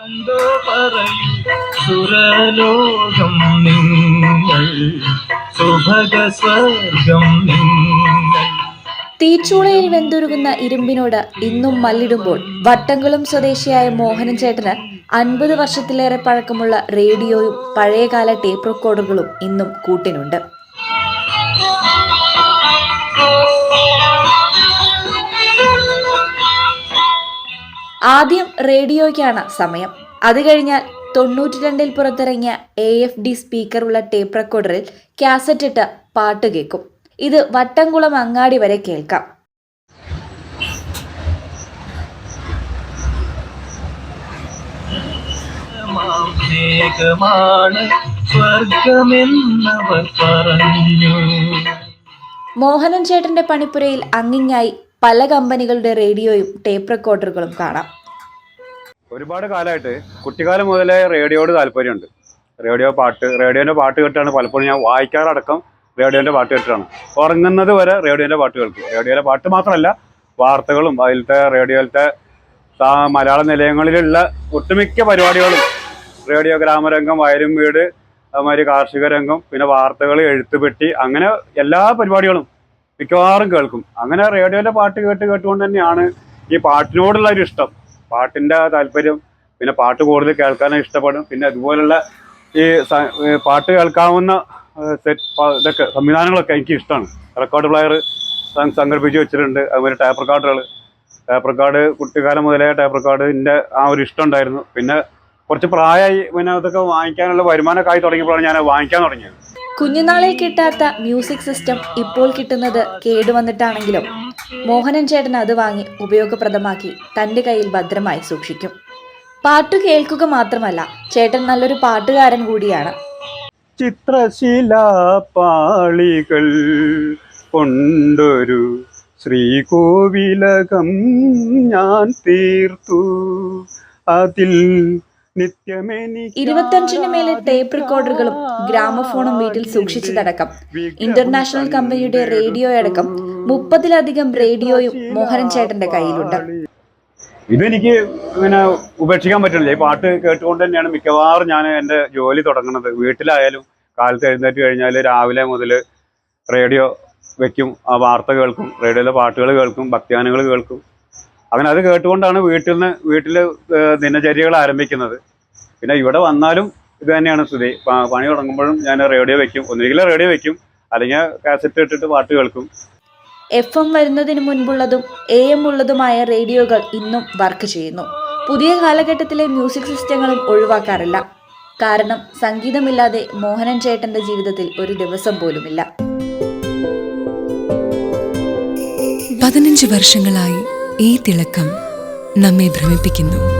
കണ്ടോ പറയൂ. സുരലോകം നിങ്ങൾ സുഭഗ സ്വർഗം നിങ്ങൾ. തീച്ചൂളയിൽ വെന്തുരുകുന്ന ഇരുമ്പിനോട് ഇന്നും മല്ലിടുമ്പോൾ വട്ടംകുളം സ്വദേശിയായ മോഹനൻ ചേട്ടന് അൻപത് വർഷത്തിലേറെ പഴക്കമുള്ള റേഡിയോയും പഴയകാല ടേപ്പ് റെക്കോർഡറുകളും ഇന്നും കൂട്ടിനുണ്ട്. ആദ്യം റേഡിയോയ്ക്കാണ് സമയം. അത് കഴിഞ്ഞാൽ തൊണ്ണൂറ്റി രണ്ടിൽ പുറത്തിറങ്ങിയ എ എഫ് ഡി സ്പീക്കറുള്ള ടേപ്പ് റെക്കോർഡറിൽ കാസറ്റ് ഇട്ട് പാട്ട് കേൾക്കും. ഇത് വട്ടംകുളം അങ്ങാടി വരെ കേൾക്കാം. മേഘമാണ് സ്വർഗമെന്നവർ പറഞ്ഞു. മോഹനൻ ചേട്ടന്റെ പണിപ്പുരയിൽ അങ്ങിങ്ങായി പല കമ്പനികളുടെ റേഡിയോയും ടേപ്പ് റെക്കോർഡറുകളും കാണാം. ഒരുപാട് കാലമായിട്ട് കുട്ടിക്കാലം മുതലേ റേഡിയോയോട് താല്പര്യമുണ്ട്. റേഡിയോ പാട്ട് റേഡിയോന്റെ പാട്ട് കേട്ടാണ് പലപ്പോഴും ഞാൻ വായിക്കാറടക്കം റേഡിയോന്റെ പാട്ട് കേട്ടിട്ടാണ്. ഉറങ്ങുന്നത് വരെ റേഡിയോന്റെ പാട്ട് കേൾക്കും. റേഡിയോയിലെ പാട്ട് മാത്രമല്ല വാർത്തകളും അതിലത്തെ റേഡിയോയിലത്തെ മലയാള നിലയങ്ങളിലുള്ള ഒട്ടുമിക്ക പരിപാടികളും റേഡിയോ ഗ്രാമരംഗം വയലും വീട് അതുമാതിരി കാർഷിക രംഗം പിന്നെ വാർത്തകൾ എഴുത്തുപെട്ടി അങ്ങനെ എല്ലാ പരിപാടികളും മിക്കവാറും കേൾക്കും. അങ്ങനെ റേഡിയോയിലെ പാട്ട് കേട്ട് കേട്ടുകൊണ്ട് തന്നെയാണ് ഈ പാട്ടിനോടുള്ള ഒരു ഇഷ്ടം. പാട്ടിന്റെ താല്പര്യം പിന്നെ പാട്ട് കൂടുതൽ കേൾക്കാനും ഇഷ്ടപ്പെടും. പിന്നെ അതുപോലുള്ള ഈ പാട്ട് കേൾക്കാവുന്ന സെറ്റ് ഇതൊക്കെ സംവിധാനങ്ങളൊക്കെ എനിക്ക് ഇഷ്ടമാണ്. റെക്കോർഡ് പ്ലെയർ സംഘടിപ്പിച്ച് വെച്ചിട്ടുണ്ട്. അതുപോലെ ടേപ്പ് റെക്കോർഡുകൾ ടേപ്പ് റെക്കോർഡ് കുട്ടിക്കാലം മുതലേ ടേപ്പ് റെക്കോർഡിന്റെ ആ ഒരു ഇഷ്ടം ഉണ്ടായിരുന്നു. പിന്നെ കുറച്ച് പ്രായമായി പിന്നെ അതൊക്കെ വാങ്ങിക്കാനുള്ള വരുമാനമൊക്കെ ആയി തുടങ്ങിയപ്പോഴാണ് ഞാൻ വാങ്ങിക്കാൻ തുടങ്ങിയത്. കുഞ്ഞുനാളിൽ കിട്ടാത്ത മ്യൂസിക് സിസ്റ്റം ഇപ്പോൾ കിട്ടുന്നത് കേടുവന്നിട്ടാണെങ്കിലും മോഹനൻ ചേട്ടൻ അത് വാങ്ങി ഉപയോഗപ്രദമാക്കി തന്റെ കയ്യിൽ ഭദ്രമായി സൂക്ഷിക്കും. പാട്ട് കേൾക്കുക മാത്രമല്ല ചേട്ടൻ നല്ലൊരു പാട്ടുകാരൻ കൂടിയാണ്. ചിത്രശിലാപാളികൾ കൊണ്ടൊരു ശ്രീകോവിലകം ഞാൻ തീർത്തു. അതിൽ ഇരുപത്തഞ്ചിന് മേലെ ടേപ്പ് റെക്കോർഡറുകളും ഗ്രാമഫോണും വീട്ടിൽ സൂക്ഷിച്ചതടക്കം ഇന്റർനാഷണൽ കമ്പനിയുടെ റേഡിയോ അടക്കം മുപ്പതിലധികം റേഡിയോയും മോഹനൻ ചേട്ടന്റെ കയ്യിലുണ്ട്. ഇതെനിക്ക് ഇങ്ങനെ ഉപേക്ഷിക്കാൻ പറ്റില്ല. ഈ പാട്ട് കേട്ടുകൊണ്ട് തന്നെയാണ് മിക്കവാറും ഞാൻ എന്റെ ജോലി തുടങ്ങുന്നത്. വീട്ടിലായാലും കാലത്ത് എഴുന്നേറ്റ് കഴിഞ്ഞാൽ രാവിലെ മുതൽ റേഡിയോ വെക്കും ആ വാർത്ത കേൾക്കും റേഡിയോയിലെ പാട്ടുകൾ കേൾക്കും ഭക്തിഗാനങ്ങൾ കേൾക്കും. അങ്ങനെ അത് കേട്ടുകൊണ്ടാണ് വീട്ടിൽ നിന്ന് വീട്ടിൽ ദിനചര്യകൾ ആരംഭിക്കുന്നത്. പിന്നെ ഇവിടെ വന്നാലും ഇത് തന്നെയാണ് സ്ഥിതി. പണി തുടങ്ങുമ്പോഴും ഞാൻ റേഡിയോ വെക്കും. ഒന്നുകിൽ റേഡിയോ വെക്കും. അല്ലെങ്കിൽ കാസറ്റ് ഇട്ടിട്ട് പാട്ട് കേൾക്കും. എഫ് എം വരുന്നതിന് മുൻപുള്ളതും എ എം ഉള്ളതുമായ റേഡിയോകൾ ഇന്നും വർക്ക് ചെയ്യുന്നു. പുതിയ കാലഘട്ടത്തിലെ മ്യൂസിക് സിസ്റ്റങ്ങളും ഒഴിവാക്കാറില്ല. കാരണം സംഗീതമില്ലാതെ മോഹനൻ ചേട്ടന്റെ ജീവിതത്തിൽ ഒരു ദിവസം പോലുമില്ല. പതിനഞ്ച് വർഷങ്ങളായി ഈ തിളക്കം നമ്മെ ഭ്രമിപ്പിക്കുന്നു.